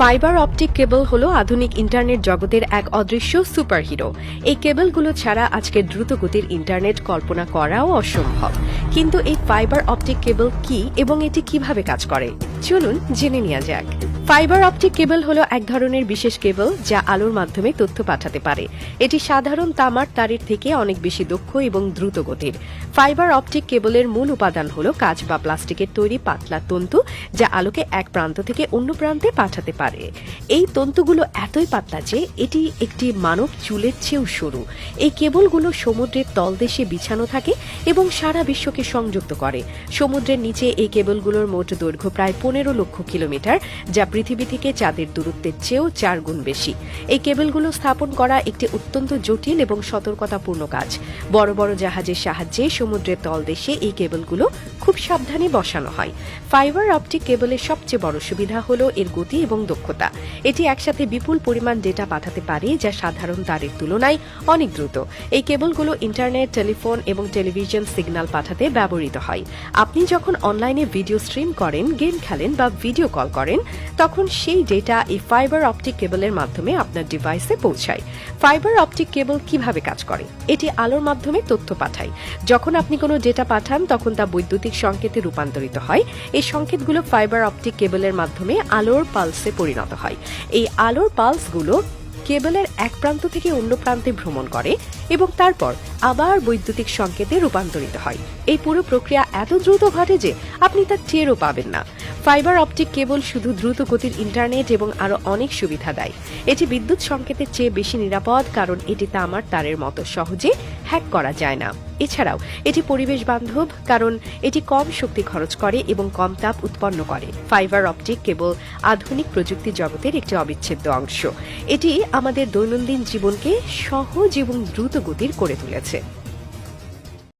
Fibre optic cable হলো আধুনিক internet জগতের এক অদৃশ্য সুপারহিরো। এই কেবলগুলো ছাড়া আজকের দ্রুতগতির ইন্টারনেট কল্পনা করাও অসম্ভব। কিন্তু এই ফাইবার অপটিক কেবল কি এবং এটি কীভাবে কাজ করে? চলুন জেনে নেওয়া যাক। ফাইবার অপটিক কেবল হলো এক ধরনের বিশেষ কেবল যা আলোর মাধ্যমে তথ্য পাঠাতে পারে। এটি সাধারণ তামার তারের থেকে অনেক বেশি দক্ষ এবং দ্রুত গতির। ফাইবার অপটিক কেবলের মূল উপাদান হলো কাঁচ বা প্লাস্টিকের তৈরি পাতলা তন্তু যা আলোকে এক প্রান্ত থেকে অন্য প্রান্তে পাঠাতে পারে। এই তন্তুগুলো এতই পাতলা যে এটি একটি মানব চুলের চেয়েও সরু। এই কেবলগুলো সমুদ্রের তলদেশে বিছানো থাকে এবং সারা বিশ্বকে সংযুক্ত করে। সমুদ্রের নিচে এই কেবলগুলোর মোট দৈর্ঘ্য প্রায় পনেরো লক্ষ কিলোমিটার, যা পৃথিবী থেকে চাঁদের দূরত্বের চেয়েও চার গুণ বেশি। এই কেবলগুলো স্থাপন করা একটি অত্যন্ত জটিল এবং সতর্কতাপূর্ণ কাজ। বড় বড় জাহাজের সাহায্যে সমুদ্রের তলদেশে এই কেবলগুলো খুব সাবধানে বসানো হয়। ফাইবার অপটিক কেবলের সবচেয়ে বড় সুবিধা হল এর গতি এবং দক্ষতা। এটি একসাথে বিপুল পরিমাণ ডেটা পাঠাতে পারে, যা সাধারণ তারের তুলনায় অনেক দ্রুত। এই কেবলগুলো ইন্টারনেট, টেলিফোন এবং টেলিভিশন সিগন্যাল পাঠাতে ব্যবহৃত হয়। আপনি যখন অনলাইনে ভিডিও স্ট্রিম করেন, গেম খেলেন বা ভিডিও কল করেন তখন সেই ডেটা এই ফাইবার অপটিক কেবলের মাধ্যমে আপনার ডিভাইসে পৌঁছায়। ফাইবার অপটিক কেবল কীভাবে কাজ করে? এটি আলোর মাধ্যমে তথ্য পাঠায়। যখন আপনি কোনো ডেটা পাঠান, তখন তা বৈদ্যুতিক সংকেতে রূপান্তরিত হয়। এই সংকেতগুলো ফাইবার অপটিক কেবলের মাধ্যমে আলোর পালসে পরিণত হয়। এই আলোর পালসগুলো কেবলের এক প্রান্ত থেকে অন্য প্রান্তে ভ্রমণ করে এবং তারপর আবার বৈদ্যুতিক সংকেতে রূপান্তরিত হয়। এই পুরো প্রক্রিয়া এত দ্রুত ঘটে যে আপনি তা টেরও পাবেন না। ফাইবার অপটিক কেবল শুধু দ্রুত গতির ইন্টারনেট এবং আরও অনেক সুবিধা দেয়। এটি বিদ্যুৎ সংকেতের চেয়ে বেশি নিরাপদ, কারণ এটি তামার তারের মতো সহজে হ্যাক করা যায় না। এছাড়াও, এটি পরিবেশ বান্ধব, কারণ এটি কম শক্তি খরচ করে এবং কম তাপ উৎপন্ন করে। ফাইবার অপটিক কেবল আধুনিক প্রযুক্তি জগতের একটি অবিচ্ছেদ্য অংশ। এটি আমাদের দৈনন্দিন জীবনকে সহজ এবং দ্রুত গতির করে তুলেছে।